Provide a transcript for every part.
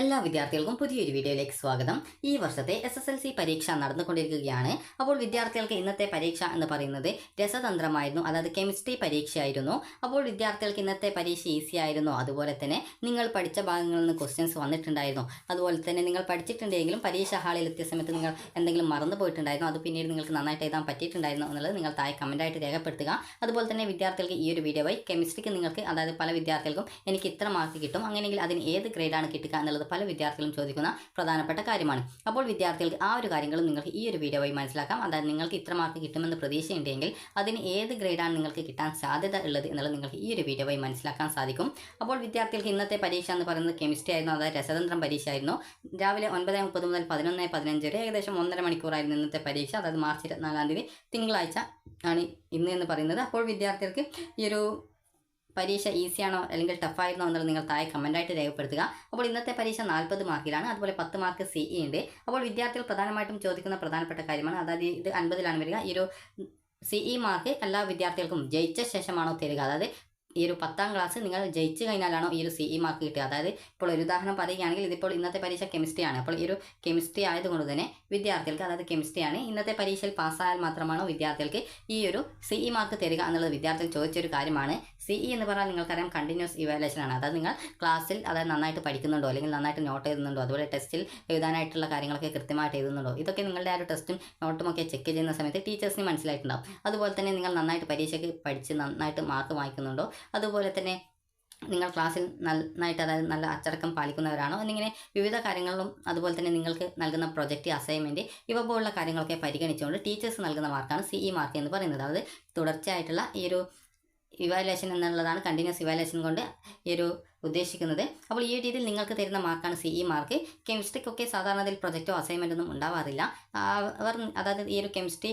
എല്ലാ വിദ്യാർത്ഥികൾക്കും പുതിയൊരു വീഡിയോയിലേക്ക് സ്വാഗതം. ഈ വർഷത്തെ എസ് എസ് എൽ സി പരീക്ഷ നടന്നുകൊണ്ടിരിക്കുകയാണ്. അപ്പോൾ വിദ്യാർത്ഥികൾക്ക് ഇന്നത്തെ പരീക്ഷ എന്ന് പറയുന്നത് രസതന്ത്രമായിരുന്നു അതായത് കെമിസ്ട്രി പരീക്ഷയായിരുന്നു. അപ്പോൾ വിദ്യാർത്ഥികൾക്ക് ഇന്നത്തെ പരീക്ഷ ഈസി ആയിരുന്നു. അതുപോലെ തന്നെ നിങ്ങൾ പഠിച്ച ഭാഗങ്ങളിൽ നിന്ന് ക്വസ്റ്റ്യൻസ് വന്നിട്ടുണ്ടായിരുന്നു. അതുപോലെ തന്നെ നിങ്ങൾ പഠിച്ചിട്ടുണ്ടെങ്കിലും പരീക്ഷ ഹാളിൽ എത്തിയ സമയത്ത് നിങ്ങൾ എന്തെങ്കിലും മറന്നു പോയിട്ടുണ്ടായിരുന്നു. അത് പിന്നീട് നിങ്ങൾക്ക് നന്നായിട്ട് എഴുതാൻ പറ്റിയിട്ടുണ്ടായിരുന്നു എന്നുള്ളത് നിങ്ങൾ താഴെ കമന്റായിട്ട് രേഖപ്പെടുത്തുക. അതുപോലെ തന്നെ വിദ്യാർത്ഥികൾക്ക് ഈ ഒരു വീഡിയോ വഴി കെമിസ്ട്രിക്ക് നിങ്ങൾക്ക് അതായത് പല വിദ്യാർത്ഥികൾക്കും എനിക്ക് ഇത്ര മാർക്ക് കിട്ടും. അങ്ങനെയെങ്കിൽ അതിന് ഏത് ഗ്രേഡാണ് കിട്ടുക എന്നുള്ളത് പല വിദ്യാർത്ഥികളും ചോദിക്കുന്ന പ്രധാനപ്പെട്ട കാര്യമാണ്. അപ്പോൾ വിദ്യാർത്ഥികൾക്ക് ആ ഒരു കാര്യങ്ങളും നിങ്ങൾക്ക് ഈ ഒരു വീഡിയോ വഴി മനസ്സിലാക്കാം. അതായത് നിങ്ങൾക്ക് ഇത്ര മാർക്ക് കിട്ടുമെന്ന് പ്രതീക്ഷയുണ്ടെങ്കിൽ അതിന് ഏത് ഗ്രേഡാണ് നിങ്ങൾക്ക് കിട്ടാൻ സാധ്യത ഉള്ളത് എന്നുള്ളത് നിങ്ങൾക്ക് ഈ ഒരു വീഡിയോ വഴി മനസ്സിലാക്കാൻ സാധിക്കും. അപ്പോൾ വിദ്യാർത്ഥികൾക്ക് ഇന്നത്തെ പരീക്ഷ എന്ന് പറയുന്നത് കെമിസ്ട്രി ആയിരുന്നു അതായത് രസതന്ത്രം പരീക്ഷ ആയിരുന്നു. രാവിലെ ഒൻപത് മുപ്പത് മുതൽ പതിനൊന്ന് പതിനഞ്ച് വരെ ഏകദേശം ഒന്നര മണിക്കൂറായിരുന്നു ഇന്നത്തെ പരീക്ഷ. അതായത് മാർച്ച് ഇരുപത്തിനാലാം തീയതി തിങ്കളാഴ്ച ആണ് ഇന്ന് എന്ന് പറയുന്നത്. അപ്പോൾ വിദ്യാർത്ഥികൾക്ക് ഈ ഒരു പരീക്ഷ ഈസിയാണോ അല്ലെങ്കിൽ ടഫായിരുന്നോ എന്നുള്ളത് നിങ്ങൾ താഴെ കമന്റായിട്ട് രേഖപ്പെടുത്തുക. അപ്പോൾ ഇന്നത്തെ പരീക്ഷ നാൽപ്പത് മാർക്കിലാണ് അതുപോലെ പത്ത് മാർക്ക് സി ഇ ഉണ്ട്. അപ്പോൾ വിദ്യാർത്ഥികൾ പ്രധാനമായിട്ടും ചോദിക്കുന്ന പ്രധാനപ്പെട്ട കാര്യമാണ് അതായത് ഇത് അൻപതിലാണ് വരിക. ഈ ഒരു സി ഇ മാർക്ക് എല്ലാ വിദ്യാർത്ഥികൾക്കും ജയിച്ച ശേഷമാണോ തരിക. അതായത് ഈ ഒരു പത്താം ക്ലാസ് നിങ്ങൾ ജയിച്ചു കഴിഞ്ഞാലാണോ ഈ ഒരു സി ഇ മാർക്ക് കിട്ടുക? അതായത് ഇപ്പോൾ ഒരു ഉദാഹരണം പറയുകയാണെങ്കിൽ ഇതിപ്പോൾ ഇന്നത്തെ പരീക്ഷ കെമിസ്ട്രിയാണ് അപ്പോൾ ഈ ഒരു കെമിസ്ട്രി ആയതുകൊണ്ട് തന്നെ വിദ്യാർത്ഥികൾക്ക് അതായത് കെമിസ്ട്രിയാണ് ഇന്നത്തെ പരീക്ഷയിൽ പാസ്സായാൽ മാത്രമാണോ വിദ്യാർത്ഥികൾക്ക് ഈ ഒരു സി ഇ മാർക്ക് തരിക എന്നുള്ളത് വിദ്യാർത്ഥികൾ ചോദിച്ചൊരു കാര്യമാണ്. സി ഇ എന്ന് പറഞ്ഞാൽ നിങ്ങൾക്കറിയാം കണ്ടിന്യൂസ് ഇവാലുവേഷൻ ആണ്. അതായത് നിങ്ങൾ ക്ലാസ്സിൽ അതായത് നന്നായിട്ട് പഠിക്കുന്നുണ്ടോ? അല്ലെങ്കിൽ നന്നായിട്ട് നോട്ട് എഴുതുന്നുണ്ടോ? അതുപോലെ ടെസ്റ്റിൽ എഴുതാനായിട്ടുള്ള കാര്യങ്ങളൊക്കെ കൃത്യമായിട്ട് എഴുതുന്നുണ്ടോ? ഇതൊക്കെ നിങ്ങളുടെ ആ ഒരു ടെസ്റ്റും നോട്ടും ഒക്കെ ചെക്ക് ചെയ്യുന്ന സമയത്ത് ടീച്ചേഴ്സിന് മനസ്സിലായിട്ടുണ്ടാവും. അതുപോലെ തന്നെ നിങ്ങൾ നന്നായിട്ട് പരീക്ഷയ്ക്ക് പഠിച്ച് നന്നായിട്ട് മാർക്ക് വാങ്ങിക്കുന്നുണ്ടോ? അതുപോലെ തന്നെ നിങ്ങൾ ക്ലാസ്സിൽ നന്നായിട്ട് അതായത് നല്ല അച്ചടക്കം പാലിക്കുന്നവരാണോ എന്നിങ്ങനെ വിവിധ കാര്യങ്ങളിലും അതുപോലെ തന്നെ നിങ്ങൾക്ക് നൽകുന്ന പ്രൊജക്റ്റ് അസൈൻമെന്റ് ഇവ പോലുള്ള കാര്യങ്ങളൊക്കെ പരിഗണിച്ചുകൊണ്ട് ടീച്ചേഴ്സ് നൽകുന്ന മാർക്കാണ് സി ഇ മാർക്ക് എന്ന് പറയുന്നത്. അതായത് തുടർച്ചയായിട്ടുള്ള ഈ ഒരു ഇവാലുവേഷൻ എന്നുള്ളതാണ് കണ്ടിന്യൂസ് ഇവാലുവേഷൻ കൊണ്ട് ഈ ഒരു ഉദ്ദേശിക്കുന്നത്. അപ്പോൾ ഈ രീതിയിൽ നിങ്ങൾക്ക് തരുന്ന മാർക്കാണ് സി ഇ മാർക്ക്. കെമിസ്ട്രിക്കൊക്കെ സാധാരണ അതിൽ പ്രൊജക്റ്റോ അസൈൻമെന്റൊന്നും ഉണ്ടാവാറില്ല. അവർ അതായത് ഈ ഒരു കെമിസ്ട്രി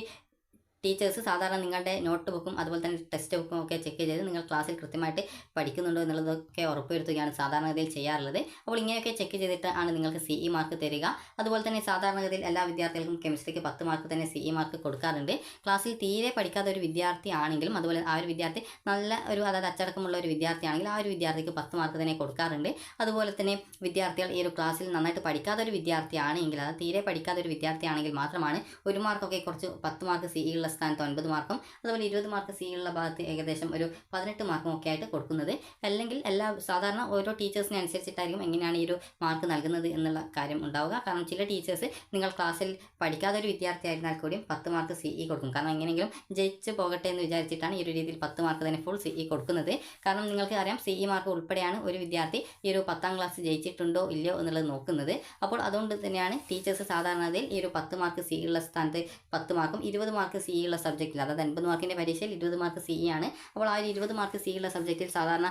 ടീച്ചേഴ്സ് സാധാരണ നിങ്ങളുടെ നോട്ട് ബുക്കും അതുപോലെ തന്നെ ടെക്സ്റ്റ് ബുക്കും ഒക്കെ ചെക്ക് ചെയ്ത് നിങ്ങൾ ക്ലാസ്സിൽ കൃത്യമായിട്ട് പഠിക്കുന്നുണ്ടോ എന്നുള്ളതൊക്കെ ഉറപ്പുവരുത്തുകയാണ് സാധാരണഗതിയിൽ ചെയ്യാറുള്ളത്. അപ്പോൾ ഇങ്ങനെയൊക്കെ ചെക്ക് ചെയ്തിട്ട് ആണ് നിങ്ങൾക്ക് സി ഇ മാർക്ക് തരിക. അതുപോലെ തന്നെ സാധാരണഗതിയിൽ എല്ലാ വിദ്യാർത്ഥികൾക്കും കെമിസ്ട്രിക്ക് പത്ത് മാർക്ക് തന്നെ സി ഇ മാർക്ക് കൊടുക്കാറുണ്ട്. ക്ലാസ്സിൽ തീരെ പഠിക്കാത്ത ഒരു വിദ്യാർത്ഥി ആണെങ്കിലും അതുപോലെ ആ ഒരു വിദ്യാർത്ഥി നല്ല ഒരു അതായത് അച്ചടക്കമുള്ള ഒരു വിദ്യാർത്ഥി ആണെങ്കിൽ ആ ഒരു വിദ്യാർത്ഥിക്ക് പത്ത് മാർക്ക് തന്നെ കൊടുക്കാറുണ്ട്. അതുപോലെ തന്നെ വിദ്യാർത്ഥികൾ ഈ ഒരു ക്ലാസ്സിൽ നന്നായിട്ട് പഠിക്കാത്ത ഒരു വിദ്യാർത്ഥി ആണെങ്കിൽ അതായത് തീരെ പഠിക്കാത്ത ഒരു വിദ്യാർത്ഥി ആണെങ്കിൽ മാത്രമാണ് ഒരു മാർക്കൊക്കെ കുറച്ച് പത്ത് മാർക്ക് സി ഉള്ള സ്ഥാനത്ത് ഒൻപത് മാർക്കും അതുപോലെ ഇരുപത് മാർക്ക് സി ഉള്ള ഭാഗത്ത് ഏകദേശം ഒരു പതിനെട്ട് മാർക്കും ഒക്കെ ആയിട്ട് കൊടുക്കുന്നത്. അല്ലെങ്കിൽ എല്ലാ സാധാരണ ഓരോ ടീച്ചേഴ്സിനെ അനുസരിച്ചിട്ടായിരിക്കും എങ്ങനെയാണ് ഈ ഒരു മാർക്ക് നൽകുന്നത് എന്നുള്ള കാര്യം ഉണ്ടാവുക. കാരണം ചില ടീച്ചേഴ്സ് നിങ്ങൾ ക്ലാസ്സിൽ പഠിക്കാത്ത ഒരു വിദ്യാർത്ഥി ആയിരുന്നാൽ കൂടിയും പത്ത് മാർക്ക് സി ഇ കൊടുക്കും. കാരണം എങ്ങനെയെങ്കിലും ജയിച്ച് പോകട്ടെ എന്ന് വിചാരിച്ചിട്ടാണ് ഈ ഒരു രീതിയിൽ പത്ത് മാർക്ക് തന്നെ ഫുൾ സി ഇ കൊടുക്കുന്നത്. കാരണം നിങ്ങൾക്ക് അറിയാം സി ഇ മാർക്ക് ഉൾപ്പെടെയാണ് ഒരു വിദ്യാർത്ഥി ഈ ഒരു പത്താം ക്ലാസ് ജയിച്ചിട്ടുണ്ടോ ഇല്ലയോ എന്നുള്ളത് നോക്കുന്നത്. അപ്പോൾ അതുകൊണ്ട് തന്നെയാണ് ടീച്ചേഴ്സ് സാധാരണതയിൽ ഈ ഒരു പത്ത് മാർക്ക് സി ഉള്ള സ്ഥാനത്ത് പത്ത് മാർക്കും ഇരുപത് മാർക്ക് സി ഉള്ള സബ്ജക്റ്റിൽ അതായത് അൻപത് മാർക്കിന്റെ പരീക്ഷയിൽ ഇരുപത് മാർക്ക് സി ആണ്. അപ്പോൾ ആ ഒരു ഇരുപത് മാർക്ക് സി ഉള്ള സബ്ജക്റ്റിൽ സാധാരണ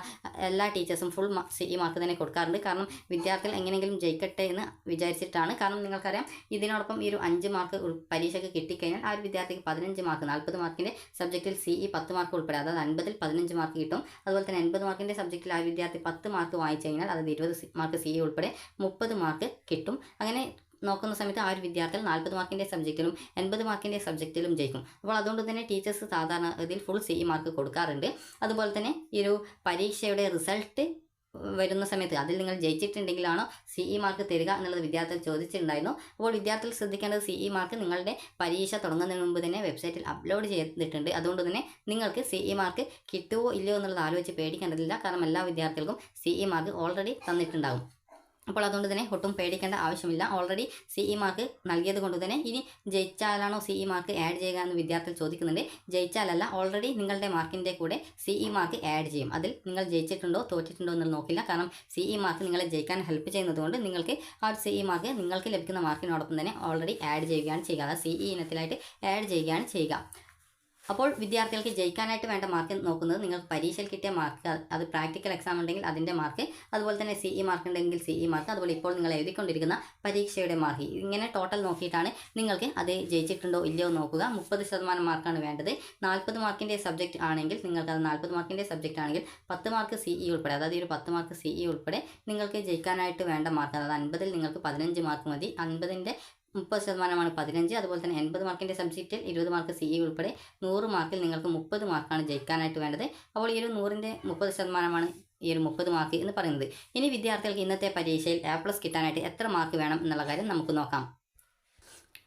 എല്ലാ ടീച്ചേഴ്സും ഫുൾ സി മാർക്ക് തന്നെ കൊടുക്കാറുണ്ട്. കാരണം വിദ്യാർത്ഥികൾ എങ്ങനെയെങ്കിലും ജയിക്കട്ടെ എന്ന് വിചാരിച്ചിട്ടാണ്. കാരണം നിങ്ങൾക്കറിയാം ഇതിനോടൊപ്പം ഈ ഒരു അഞ്ച് മാർക്ക് പരീക്ഷയ്ക്ക് കിട്ടിക്കഴിഞ്ഞാൽ ആ ഒരു വിദ്യാർത്ഥിക്ക് പതിനഞ്ച് മാർക്ക് നാൽപ്പത് മാർക്കിന്റെ സബ്ജക്റ്റിൽ സി ഇ പത്ത് മാർക്ക് ഉൾപ്പെടെ അതായത് അൻപതിൽ പതിനഞ്ച് മാർക്ക് കിട്ടും. അതുപോലെ തന്നെ എൺപത് മാർക്കിന്റെ സബ്ജക്റ്റിൽ ആ വിദ്യാർത്ഥി പത്ത് മാർക്ക് വായിച്ചു കഴിഞ്ഞാൽ അതായത് ഇരുപത് മാർക്ക് സി ഉൾപ്പെടെ മുപ്പത് മാർക്ക് കിട്ടും. അങ്ങനെ നോക്കുന്ന സമയത്ത് ആ ഒരു വിദ്യാർത്ഥികൾ നാൽപ്പത് മാർക്കിന്റെ സബ്ജക്റ്റിലും എൺപത് മാർക്കിന്റെ സബ്ജക്റ്റിലും ജയിക്കും. അപ്പോൾ അതുകൊണ്ട് തന്നെ ടീച്ചേഴ്സ് സാധാരണ ഇതിൽ ഫുൾ സി മാർക്ക് കൊടുക്കാറുണ്ട്. അതുപോലെ തന്നെ ഈ ഒരു പരീക്ഷയുടെ റിസൾട്ട് വരുന്ന സമയത്ത് അതിൽ നിങ്ങൾ ജയിച്ചിട്ടുണ്ടെങ്കിലാണോ സി ഇ മാർക്ക് തരിക എന്നുള്ളത് വിദ്യാർത്ഥികൾ ചോദിച്ചിട്ടുണ്ടായിരുന്നു. അപ്പോൾ വിദ്യാർത്ഥികൾ ശ്രദ്ധിക്കേണ്ടത് സി ഇ മാർക്ക് നിങ്ങളുടെ പരീക്ഷ തുടങ്ങുന്നതിന് മുമ്പ് തന്നെ വെബ്സൈറ്റിൽ അപ്ലോഡ് ചെയ്തിട്ടുണ്ട്. അതുകൊണ്ട് തന്നെ നിങ്ങൾക്ക് സി ഇ മാർക്ക് കിട്ടുമോ ഇല്ലയോ എന്നുള്ളത് ആലോചിച്ച് പേടിക്കേണ്ടതില്ല. കാരണം എല്ലാ വിദ്യാർത്ഥികൾക്കും സി ഇ മാർക്ക് ഓൾറെഡി തന്നിട്ടുണ്ടാകും. അപ്പോൾ അതുകൊണ്ട് തന്നെ ഒട്ടും പേടിക്കേണ്ട ആവശ്യമില്ല. ഓൾറെഡി സി ഇ മാർക്ക് നൽകിയത് കൊണ്ട് തന്നെ ഇനി ജയിച്ചാലാണോ സി ഇ മാർക്ക് ആഡ് ചെയ്യുക എന്ന് വിദ്യാർത്ഥികൾ ചോദിക്കുന്നുണ്ട്. ജയിച്ചാലല്ല ഓൾറെഡി നിങ്ങളുടെ മാർക്കിന്റെ കൂടെ സി ഇ മാർക്ക് ആഡ് ചെയ്യും. അതിൽ നിങ്ങൾ ജയിച്ചിട്ടുണ്ടോ തോറ്റിട്ടുണ്ടോ എന്ന് നോക്കില്ല. കാരണം സി ഇ മാർക്ക് നിങ്ങളെ ജയിക്കാൻ ഹെൽപ്പ് ചെയ്യുന്നതുകൊണ്ട് നിങ്ങൾക്ക് ആ ഒരു സി ഇ മാർക്ക് നിങ്ങൾക്ക് ലഭിക്കുന്ന മാർക്കിനോടൊപ്പം തന്നെ ഓൾറെഡി ആഡ് ചെയ്യുകയാണ് ചെയ്യുക. അതായത് സി ഇ ഇനത്തിലായിട്ട് ആഡ് ചെയ്യുകയാണ് ചെയ്യുക. അപ്പോൾ വിദ്യാർത്ഥികൾക്ക് ജയിക്കാനായിട്ട് വേണ്ട മാർക്ക് നോക്കുന്നത് നിങ്ങൾക്ക് പരീക്ഷയിൽ കിട്ടിയ മാർക്ക് അത് പ്രാക്ടിക്കൽ എക്സാം ഉണ്ടെങ്കിൽ അതിന്റെ മാർക്ക് അതുപോലെ തന്നെ സി ഇ മാർക്ക് ഉണ്ടെങ്കിൽ സി ഇ മാർക്ക് അതുപോലെ ഇപ്പോൾ നിങ്ങൾ എഴുതിക്കൊണ്ടിരിക്കുന്ന പരീക്ഷയുടെ മാർക്ക് ഇങ്ങനെ ടോട്ടൽ നോക്കിയിട്ടാണ് നിങ്ങൾക്ക് അത് ജയിച്ചിട്ടുണ്ടോ ഇല്ലയോ നോക്കുക. മുപ്പത് ശതമാനം മാർക്കാണ് വേണ്ടത്. നാൽപ്പത് മാർക്കിന്റെ സബ്ജക്റ്റ് ആണെങ്കിൽ നിങ്ങൾക്ക് അത് നാൽപ്പത് മാർക്കിന്റെ സബ്ജക്റ്റ് ആണെങ്കിൽ പത്ത് മാർക്ക് സി ഇ ഉൾപ്പെടെ അതായത് ഒരു പത്ത് മാർക്ക് സി ഇ ഉൾപ്പെടെ നിങ്ങൾക്ക് ജയിക്കാനായിട്ട് വേണ്ട മാർക്ക് അതായത് അൻപതിൽ നിങ്ങൾക്ക് പതിനഞ്ച് മാർക്ക് മതി. അൻപതിന്റെ മുപ്പത് ശതമാനമാണ് പതിനഞ്ച് അതുപോലെ തന്നെ എൺപത് മാർക്കിന്റെ സബ്ജക്റ്റിൽ ഇരുപത് മാർക്ക് സി ഇ ഉൾപ്പെടെ നൂറ് മാർക്കിൽ നിങ്ങൾക്ക് മുപ്പത് മാർക്കാണ് ജയിക്കാനായിട്ട് വേണ്ടത്. അപ്പോൾ ഈ ഒരു നൂറിന്റെ മുപ്പത് ശതമാനമാണ് ഈ ഒരു മുപ്പത് മാർക്ക് എന്ന് പറയുന്നത്. ഇനി വിദ്യാർത്ഥികൾക്ക് ഇന്നത്തെ പരീക്ഷയിൽ എ പ്ലസ് കിട്ടാനായിട്ട് എത്ര മാർക്ക് വേണം എന്നുള്ള കാര്യം നമുക്ക് നോക്കാം.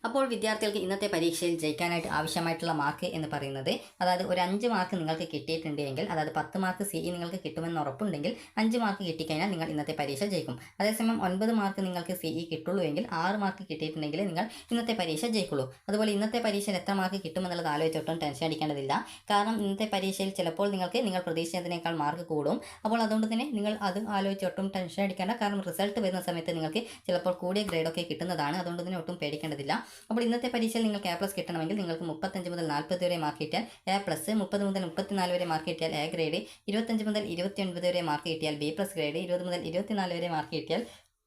അപ്പോൾ വിദ്യാർത്ഥികൾക്ക് ഇന്നത്തെ പരീക്ഷയിൽ ജയിക്കാനായിട്ട് ആവശ്യമായിട്ടുള്ള മാർക്ക് എന്ന് പറയുന്നത് അതായത് ഒരു അഞ്ച് മാർക്ക് നിങ്ങൾക്ക് കിട്ടിയിട്ടുണ്ട് എങ്കിൽ അതായത് പത്ത് മാർക്ക് സി നിങ്ങൾക്ക് കിട്ടുമെന്ന് ഉറപ്പുണ്ടെങ്കിൽ അഞ്ച് മാർക്ക് കിട്ടിക്കഴിഞ്ഞാൽ നിങ്ങൾ ഇന്നത്തെ പരീക്ഷ ജയിക്കും. അതേസമയം ഒൻപത് മാർക്ക് നിങ്ങൾക്ക് സി ഇ കിട്ടുള്ളൂ എങ്കിൽ ആറ് മാർക്ക് കിട്ടിയിട്ടുണ്ടെങ്കിൽ നിങ്ങൾ ഇന്നത്തെ പരീക്ഷ ജയിക്കുള്ളൂ. അതുപോലെ ഇന്നത്തെ പരീക്ഷയിൽ എത്ര മാർക്ക് കിട്ടുമെന്നുള്ളത് ആലോചിച്ചൊട്ടും ടെൻഷൻ അടിക്കേണ്ടതില്ല. കാരണം ഇന്നത്തെ പരീക്ഷയിൽ ചിലപ്പോൾ നിങ്ങൾക്ക് നിങ്ങൾ പ്രതീക്ഷിച്ചതിനേക്കാൾ മാർക്ക് കൂടും. അപ്പോൾ അതുകൊണ്ട് തന്നെ നിങ്ങൾ അത് ആലോചിച്ചൊട്ടും ടെൻഷൻ അടിക്കേണ്ട. കാരണം റിസൾട്ട് വരുന്ന സമയത്ത് നിങ്ങൾക്ക് ചിലപ്പോൾ കൂടിയ ഗ്രേഡൊക്കെ കിട്ടുന്നതാണ്. അതുകൊണ്ട് തന്നെ ഒട്ടും പേടിക്കേണ്ടതില്ല. അപ്പോൾ ഇന്നത്തെ പരീക്ഷയിൽ നിങ്ങൾക്ക് എ പ്ലസ് കിട്ടണമെങ്കിൽ നിങ്ങൾക്ക് മുപ്പത്തഞ്ച് മുതൽ നാൽപ്പത് വരെ മാർക്ക് കിട്ടിയാൽ എ പ്ലസ് മുപ്പത് മുതൽ മുപ്പത്തിനാല് വരെ മാർക്ക് കിട്ടിയാൽ എ ഗ്രേഡ് ഇരുപത്തഞ്ച് മുതൽ ഇരുപത്തി ഒൻപത് വരെ മാർക്ക് കിട്ടിയാൽ ബി പ്ലസ് ഗ്രേഡ് ഇരുപത് മുതൽ ഇരുപത്തിനാല് വരെ മാർക്ക് കിട്ടിയാൽ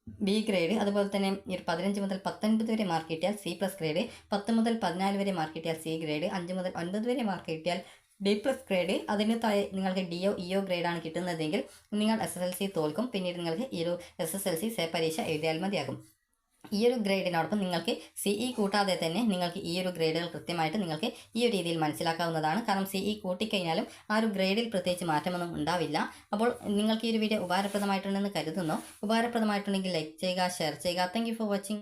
ബി ഗ്രേഡ് അതുപോലെ തന്നെ പതിനഞ്ച് മുതൽ പത്തൊൻപത് വരെ മാർക്ക് കിട്ടിയാൽ സി പ്ലസ് ഗ്രേഡ് പത്ത് മുതൽ പതിനാല് വരെ മാർക്ക് കിട്ടിയാൽ സി ഗ്രേഡ് അഞ്ച് മുതൽ ഒൻപത് വരെ മാർക്ക് കിട്ടിയാൽ ഡി പ്ലസ് ഗ്രേഡ് അതിന് താഴെ നിങ്ങൾക്ക് ഡി ഒ ഇ ഒ ഗ്രേഡാണ് കിട്ടുന്നതെങ്കിൽ നിങ്ങൾ എസ് എസ് എൽ സി തോൽക്കും. പിന്നീട് നിങ്ങൾക്ക് ഈ ഒരു S S L C say പരീക്ഷ എഴുതിയാൽ മതിയാകും. ഈ ഒരു ഗ്രേഡിനോടൊപ്പം നിങ്ങൾക്ക് സി ഇ കൂട്ടാതെ തന്നെ നിങ്ങൾക്ക് ഈ ഒരു ഗ്രേഡുകൾ കൃത്യമായിട്ട് നിങ്ങൾക്ക് ഈ ഒരു രീതിയിൽ മനസ്സിലാക്കാവുന്നതാണ്. കാരണം സി ഇ കൂട്ടിക്കഴിഞ്ഞാലും ആ ഒരു ഗ്രേഡിൽ പ്രത്യേകിച്ച് മാറ്റമൊന്നും ഉണ്ടാവില്ല. അപ്പോൾ നിങ്ങൾക്ക് ഈ ഒരു വീഡിയോ ഉപകാരപ്രദമായിട്ടുണ്ടെന്ന് കരുതുന്നു. ഉപകാരപ്രദമായിട്ടുണ്ടെങ്കിൽ ലൈക്ക് ചെയ്യുക ഷെയർ ചെയ്യുക. Thank for watching